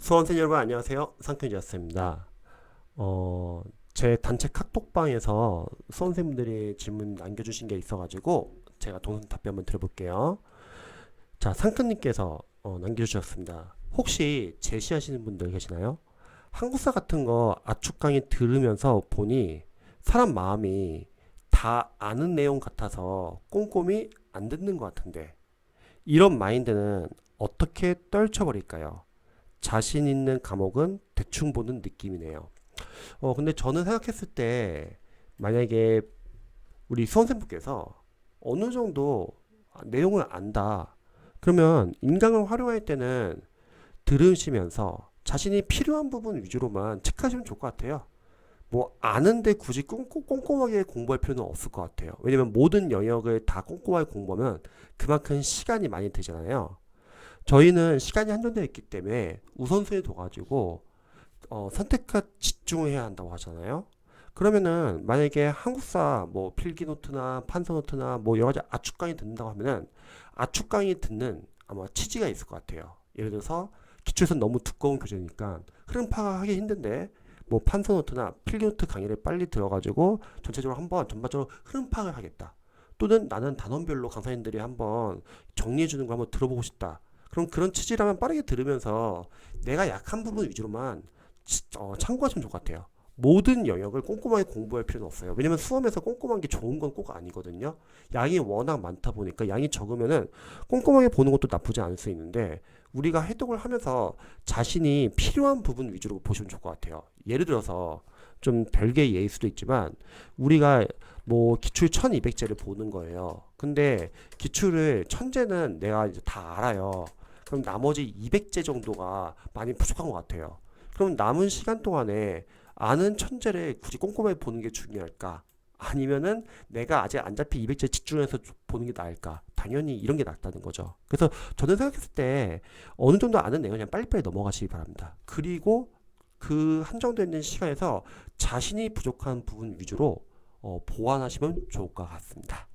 수험생 여러분 안녕하세요. 상편이었습니다. 어, 제 단체 카톡방에서 수험생분들이 질문 남겨주신 게 있어가지고 제가 동선 답변 한번 드려볼게요. 자, 상편님께서 어, 남겨주셨습니다. 혹시 제시하시는 분들 계시나요? 한국사 같은 거 압축 강의 들으면서 보니 사람 마음이 다 아는 내용 같아서 꼼꼼히 안 듣는 것 같은데 이런 마인드는 어떻게 떨쳐버릴까요? 자신 있는 과목은 대충 보는 느낌이네요. 어, 근데 저는 생각했을 때 만약에 우리 수험생분께서 어느 정도 내용을 안다. 그러면 인강을 활용할 때는 들으시면서 자신이 필요한 부분 위주로만 체크하시면 좋을 것 같아요. 뭐 아는데 굳이 꼼꼼, 꼼꼼하게 공부할 필요는 없을 것 같아요. 왜냐면 모든 영역을 다 꼼꼼하게 공부하면 그만큼 시간이 많이 들잖아요. 저희는 시간이 한정되어 있기 때문에 우선순위에 둬가지고 어, 선택과 집중해야 한다고 하잖아요. 그러면은 만약에 한국사 뭐 필기 노트나 판서 노트나 뭐 여러 가지 압축 강의 듣는다고 하면은 압축 강의 듣는 아마 취지가 있을 것 같아요. 예를 들어서 기출에서 너무 두꺼운 교재니까 흐름 파악하기 힘든데 뭐 판서 노트나 필기 노트 강의를 빨리 들어가지고 전체적으로 한번 전반적으로 흐름 파악을 하겠다. 또는 나는 단원별로 강사님들이 한번 정리해 주는 거 한번 들어보고 싶다. 그럼 그런 취지라면 빠르게 들으면서 내가 약한 부분 위주로만 치- 어, 참고하시면 좋을 것 같아요. 모든 영역을 꼼꼼하게 공부할 필요는 없어요. 왜냐면 수험에서 꼼꼼한 게 좋은 건 꼭 아니거든요. 양이 워낙 많다 보니까 양이 적으면은 꼼꼼하게 보는 것도 나쁘지 않을 수 있는데 우리가 해독을 하면서 자신이 필요한 부분 위주로 보시면 좋을 것 같아요. 예를 들어서 좀 별개의 예일 수도 있지만 우리가 뭐 기출 1200제를 보는 거예요. 근데 기출을 천재는 내가 이제 다 알아요. 그럼 나머지 200제 정도가 많이 부족한 것 같아요. 그럼 남은 시간 동안에 아는 천재를 굳이 꼼꼼하게 보는 게 중요할까? 아니면은 내가 아직 안 잡힌 200제 집중해서 보는 게 나을까? 당연히 이런 게 낫다는 거죠. 그래서 저는 생각했을 때 어느 정도 아는 내용 그냥 빨리빨리 넘어가시기 바랍니다. 그리고 그 한정되어 있는 시간에서 자신이 부족한 부분 위주로 어, 보완하시면 좋을 것 같습니다.